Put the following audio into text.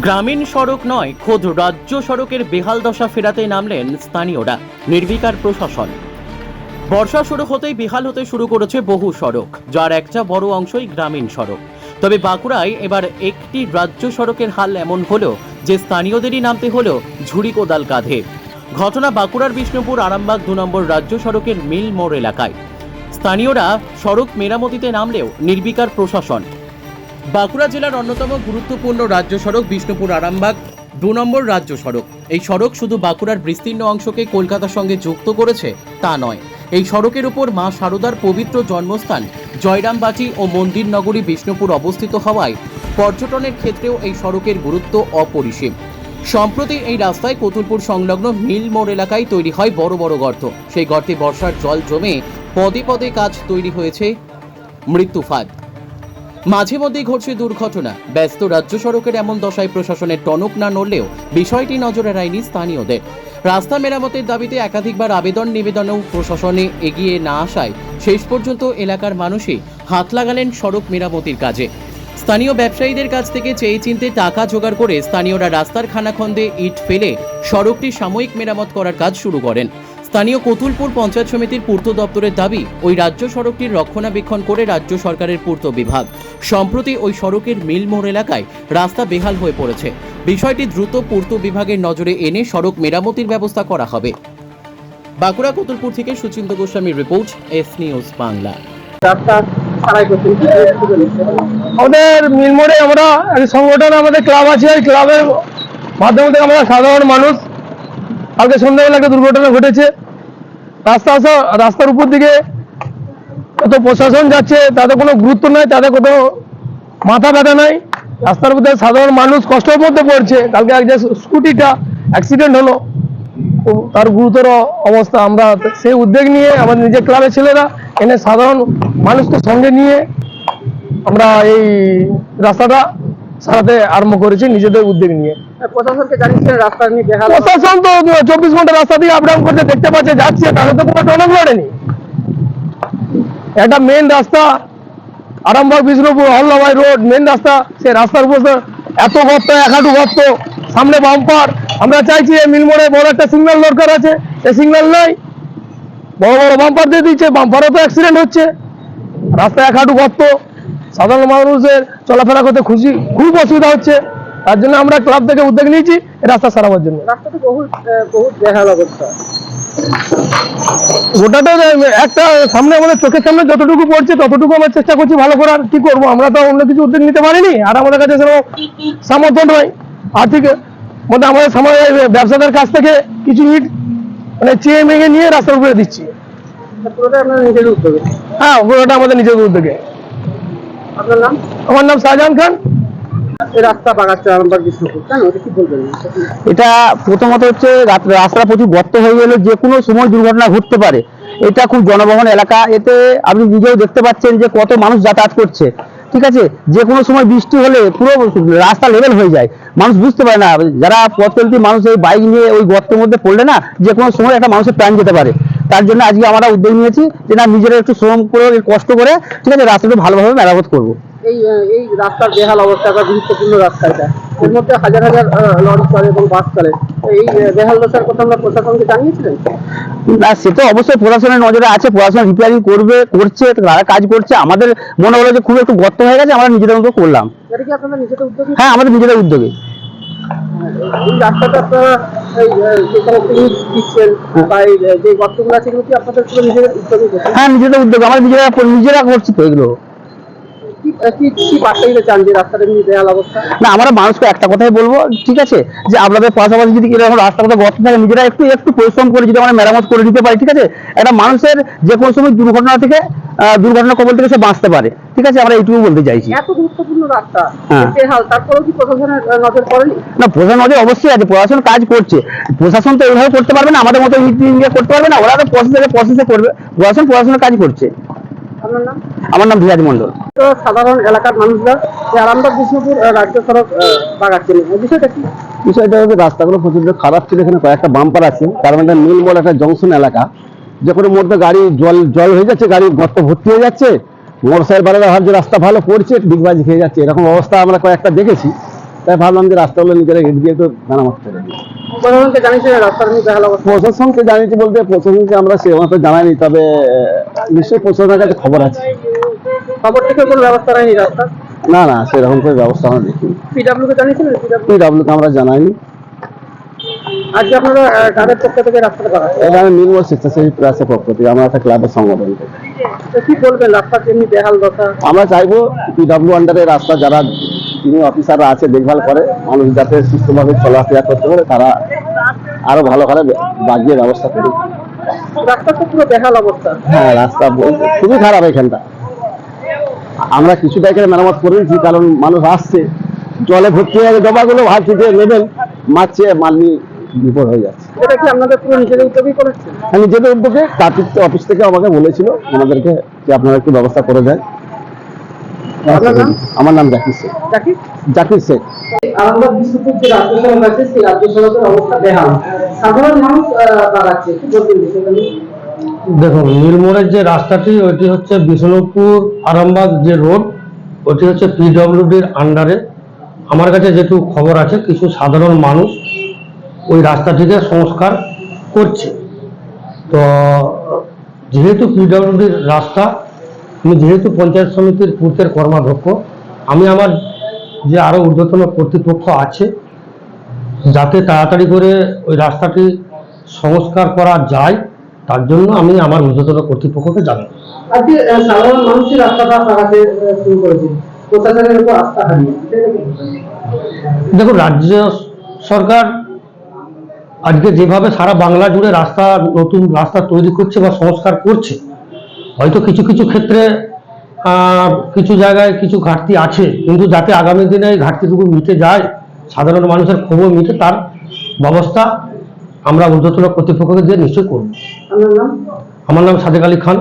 গ্রামীণ সড়ক নয়, খোদ রাজ্য সড়কের বেহাল দশা ফেরাতে নামলেন স্থানীয়রা, নির্বিকার প্রশাসন। বর্ষা শুরু হতেই বেহাল হতে শুরু করেছে বহু সড়ক, যার একটা বড় অংশই গ্রামীণ সড়ক। তবে বাঁকুড়ায় এবার একটি রাজ্য সড়কের হাল এমন হলো যে স্থানীয়দেরই নামতে হলো ঝুড়ি কোদাল কাঁধে। ঘটনা বাঁকুড়ার বিষ্ণুপুর আরামবাগ দু নম্বর রাজ্য সড়কের মিল মোড় এলাকায়। স্থানীয়রা সড়ক মেরামতিতে নামলেও নির্বিকার প্রশাসন। বাঁকুড়া জেলার অন্যতম গুরুত্বপূর্ণ রাজ্য সড়ক বিষ্ণুপুর আরামবাগ, দু নম্বর রাজ্য সড়ক। এই সড়ক শুধু বাঁকুড়ার বিস্তীর্ণ অংশকে কলকাতার সঙ্গে যুক্ত করেছে, তা নয়। এই সড়কের উপর মা শারদার পবিত্র জন্মস্থান, জয়রামবাটি ও মন্দির নগরী বিষ্ণুপুর অবস্থিত হওয়ায় পর্যটনের ক্ষেত্রেও এই সড়কের গুরুত্ব অপরিসীম। সম্প্রতি এই রাস্তায় কতুলপুর সংলগ্ন মিল মোড় এলাকায় তৈরি হয় বড় বড় গর্ত। সেই গর্তে বর্ষার জল জমে পদে পদে কাজ তৈরি হয়েছে মৃত্যু ফাঁদ। মাঝে মধ্যেই ঘটছে দুর্ঘটনা। ব্যস্ত রাজ্য সড়কের এমন দশায় প্রশাসনের টনক না নড়লেও বিষয়টি নজরে এড়ায়নি স্থানীয়দের। রাস্তা মেরামতের দাবিতে একাধিকবার আবেদন নিবেদনেও প্রশাসনে এগিয়ে না আসায় শেষ পর্যন্ত এলাকার মানুষই হাত লাগালেন সড়ক মেরামতির কাজে। স্থানীয় ব্যবসায়ীদের কাছ থেকে চেয়ে চিনতে টাকা জোগাড় করে স্থানীয়রা রাস্তার খানাখন্দে ইট ফেলে সড়কটি সাময়িক মেরামত করার কাজ শুরু করেন। স্থানীয় কতুলপুর পঞ্চায়েত সমিতির পূর্ত দপ্তরের দাবি, ওই রাজ্য সড়কটির রক্ষণাবেক্ষণ করে রাজ্য সরকারের পূর্ত বিভাগ। সম্প্রতি ওই সড়কের মিলমোড় এলাকায় রাস্তা বেহাল হয়ে পড়েছে। বিষয়টি দ্রুত পূর্ত বিভাগের নজরে এনে সড়ক মেরামতির ব্যবস্থা করা হবে। বাঁকুড়া কতুলপুর থেকে সুচিন্ত গোস্বামীর রিপোর্ট, এস নিউজ বাংলা। আমাদের মিলমোড়ে আমরা সংগঠন, আমাদের ক্লাব আছে ওই ক্লাবের মাধ্যমে আমরা সাধারণ মানুষ। কালকে সন্ধ্যাবেলা একটা দুর্ঘটনা ঘটেছে। রাস্তা আসা রাস্তার উপর দিকে কত প্রশাসন যাচ্ছে তাদের কোনো গুরুত্ব নাই তাদের কত মাথা ব্যথা নাই। রাস্তার মধ্যে সাধারণ মানুষ কষ্টের মধ্যে পড়ছে। কালকে এক যে স্কুটিটা অ্যাক্সিডেন্ট হলো তার গুরুতর অবস্থা। আমরা সেই উদ্যোগ নিয়ে আমাদের নিজের ক্লাবের ছেলেরা এনে সাধারণ মানুষকে সঙ্গে নিয়ে আমরা এই রাস্তাটা সারাতে আরম্ভ করেছি নিজেদের উদ্যোগ নিয়ে। প্রশাসন তো চব্বিশ ঘণ্টা রাস্তা দিয়ে করতে দেখতে পাচ্ছে, যাচ্ছে তাদের তো কোনো টনক লড়েনি একটা মেন রাস্তা, আরামবাগ, বিষ্ণুপুর হল্লাবাই রোড মেন রাস্তা সে রাস্তার উপর এত গর্ত গর্ত সামনে বাম্পার। আমরা চাইছি এই মিলমোড়ে বড় একটা সিগন্যাল দরকার আছে এই সিগন্যাল নাই। বড় বড় বাম্পার দিয়ে দিচ্ছে, বাম্পারও তো অ্যাক্সিডেন্ট হচ্ছে। রাস্তায় এক হাঁটু গর্ত সাধারণ মানুষের চলাফেরা করতে খুশি, খুব অসুবিধা হচ্ছে। তার জন্য আমরা ক্লাব থেকে উদ্যোগ নিয়েছি রাস্তা সারাবার জন্য। বেহাল অবস্থা ওটাতে একটা সামনে আমাদের চোখের সামনে যতটুকু পড়ছে ততটুকু আমরা চেষ্টা করছি ভালো করার। কি করব? আমরা তো অন্য কিছু উদ্যোগ নিতে পারিনি আর আমাদের কাছে সেরকম সামর্থ্য নয় আর্থিক মধ্যে আমাদের সমাজ ব্যবসাদার কাছ থেকে কিছু ইট মানে চেয়ে মেঘে নিয়ে রাস্তার উপরে দিচ্ছি। হ্যাঁ পুরোটা আমাদের নিজের উদ্যোগে। আপনার নাম? আমার নাম শাহজাহান খান। রাস্তা বাগাচ্ছে আরামবাগ বিষ্ণুপুর। কেন? কি বলবেন? এটা প্রথমত হচ্ছে রাস্তা প্রচুর গর্ত হয়ে গেলে যে কোনো সময় দুর্ঘটনা ঘটতে পারে। এটা খুব জনবহন এলাকা। এতে আপনি নিজেও দেখতে পাচ্ছেন যে কত মানুষ যাতায়াত করছে। ঠিক আছে? যে কোনো সময় বৃষ্টি হলে পুরো রাস্তা লেভেল হয়ে যায়। মানুষ বুঝতে পারে না। যারা পথ চলতি মানুষ এই বাইক নিয়ে ওই গর্তের মধ্যে পড়লে না, যে কোনো সময় একটা মানুষের প্রাণ যেতে পারে। তার জন্য আজকে আমরা উদ্যোগ নিয়েছি যে না, নিজেরা একটু শ্রম করে, কষ্ট করে, ঠিক আছে, রাস্তাটা ভালোভাবে মেরামত করব। এই এই রাস্তার বেহাল অবস্থা একটা গুরুত্বপূর্ণ রাস্তা এটা। এর মধ্যে হাজার হাজার লরি চলে এবং বাস চলে। এই বেহাল দশার কথা আমরা প্রশাসনকে জানিয়েছিলেন? না সে তো অবশ্যই প্রশাসনের নজরে আছে প্রশাসন রিপেয়ারিং করবে করছে তারা কাজ করছে। আমাদের মনে হলো যে খুব একটু গর্ত হয়ে গেছে আমরা নিজেদের মতো করলাম। এটা কি আপনাদের নিজেদের উদ্যোগে? হ্যাঁ আমাদের নিজেদের উদ্যোগে। এই রাস্তাটা আপনারা যে সমস্ত ইট দিচ্ছেন বা এই, আহ, যে গর্তগুলো আছে আপনাদের পুরো নিজেদের উদ্যোগে করছেন হ্যাঁ নিজেদের উদ্যোগ। আমরা নিজেরা নিজেরা করছি তো এগুলো। না আমরা মানুষকে একটা কথাই বলব ঠিক আছে? যে আপনাদের পাশাপাশি যদি এরকম রাস্তার গর্ত থাকে নিজেরা একটু একটু পরিশ্রম করে যদি আমরা মেরামত করে দিতে পারি ঠিক আছে? একটা মানুষের যে কোনো সময় দুর্ঘটনা থেকে দুর্ঘটনা কবল থেকে সে বাঁচতে পারে ঠিক আছে? আমরা এইটুকু বলতে চাইছি। এত গুরুত্বপূর্ণ রাস্তা হ্যাঁ। তারপরেও কি প্রশাসনের নজর পড়েনি? না প্রশাসন নজর অবশ্যই আছে প্রশাসন কাজ করছে। প্রশাসন তো এইভাবে করতে পারবে না আমাদের মতো করতে পারবে না ওরা তো প্রসেসে প্রসেসে করবে প্রশাসন প্রশাসনের কাজ করছে। আমার নাম? ধীরাজ মন্ডল তো সাধারণ এলাকার মানুষরা আরামবাগ বিষ্ণুপুর রাজ্য সড়ক এই বিষয়টা কি? বিষয়টা হচ্ছে রাস্তাগুলো প্রচণ্ড খারাপ ছিল এখানে কয়েকটা বাম্পার আছে। তার মধ্যে নীল মোড় একটা জংশন এলাকা। যে কোনো মুহূর্তে গাড়ি জল জল হয়ে যাচ্ছে গাড়ি গর্ত ভর্তি হয়ে যাচ্ছে। মোটর সাইকেল বাড়ানো ভাবছে রাস্তা ভালো পড়ছে ডিগবাজি খেয়ে যাচ্ছে। এরকম অবস্থা আমরা কয়েকটা দেখেছি। তাই ভাবলাম যে রাস্তাগুলো নিজেরা হেঁটে দিয়ে একটু মেরামত করে দিই প্রশাসনকে জানিয়েছি বলতে প্রশাসনকে আমরা সেভাবে জানাইনি তবে নিশ্চয়ই প্রশাসনের কাছে খবর আছে। খবর থেকে কোনো ব্যবস্থা রাস্তা না না সেরকম করে ব্যবস্থা আমরা কে জানিয়েছিলেন পিডাব্লিউকে আমরা জানাইনি। আজকে আপনারা কাদের পক্ষ থেকে রাস্তাটা করা নির্মল স্বেচ্ছাসেবী প্রাসের পক্ষ থেকে আমরা একটা ক্লাবের সংগঠন কি বলবেন রাস্তার যেমনি বেহাল দশা? আমরা চাইব পিডাব্লিউ আন্ডারে রাস্তা যারা যিনি অফিসাররা আছে দেখভাল করে মানুষ যাতে সুস্থভাবে চলাফেরা করতে পারে তারা আরও ভালো করে বাগিয়ে ব্যবস্থা করি। রাস্তা তো পুরো বেহাল অবস্থা। হ্যাঁ রাস্তা খুবই খারাপ এখানটা। আমরা কিছুটা এখানে মেরামত করেছি কারণ মানুষ আসছে জলে ভর্তি হয়ে ডবাগুলো ভাবছি যে নেবেন মারছে মাল নিয়ে বিপদ হয়ে যাচ্ছে। এটা কি আপনাদের পুরো নিজেদের উদ্যোগই করেছেন আর নিজেদের উদ্যোগে ট্রাফিক অফিস থেকে আমাকে বলেছিল ওনাদেরকে যে আপনারা একটু ব্যবস্থা করে দেন? আমার নাম জাকির শেখ। জাকির? শেখ। আরামবাগ বিষ্ণুপুর যে রাজ্য সড়ক আছে সেই রাজ্য সড়কের অবস্থা বেহাল। সাধারণ মানুষ দাঁড়াচ্ছে। কি বলবেন দেখুন নীলমোড়ের যে রাস্তাটি ওইটি হচ্ছে বিষ্ণুপুর আরামবাগ যে রোড ওটি হচ্ছে পিডব্লিউডির আন্ডারে। আমার কাছে যেটুকু খবর আছে কিছু সাধারণ মানুষ ওই রাস্তাটিকে সংস্কার করছে। তো যেহেতু পিডব্লিউডির রাস্তা আমি যেহেতু পঞ্চায়েত সমিতির পূর্তের কর্মাধ্যক্ষ আমি আমার যে আরও ঊর্ধ্বতন কর্তৃপক্ষ আছে যাতে তাড়াতাড়ি করে ওই রাস্তাটি সংস্কার করা যায় তার জন্য আমি আমার ঊর্ধ্বতন কর্তৃপক্ষকে জানাই আজকে আহ, সাধারণ মানুষই রাস্তাটা দাঁড়াতে শুরু করেছে প্রশাসনের উপর আস্থা হারিয়ে সেটা কি বলবেন? দেখুন রাজ্য সরকার আজকে যেভাবে সারা বাংলা জুড়ে রাস্তা নতুন রাস্তা তৈরি করছে বা সংস্কার করছে হয়তো কিছু কিছু ক্ষেত্রে কিছু জায়গায় কিছু ঘাটতি আছে কিন্তু যাতে আগামী দিনে এই ঘাটতিটুকু মিটে যায় সাধারণ মানুষের খবর মিটে তার ব্যবস্থা আমরা ঊর্ধ্বতন কর্তৃপক্ষকে দিয়ে নিশ্চয়ই করব। আমার নাম সাদেক আলী খান।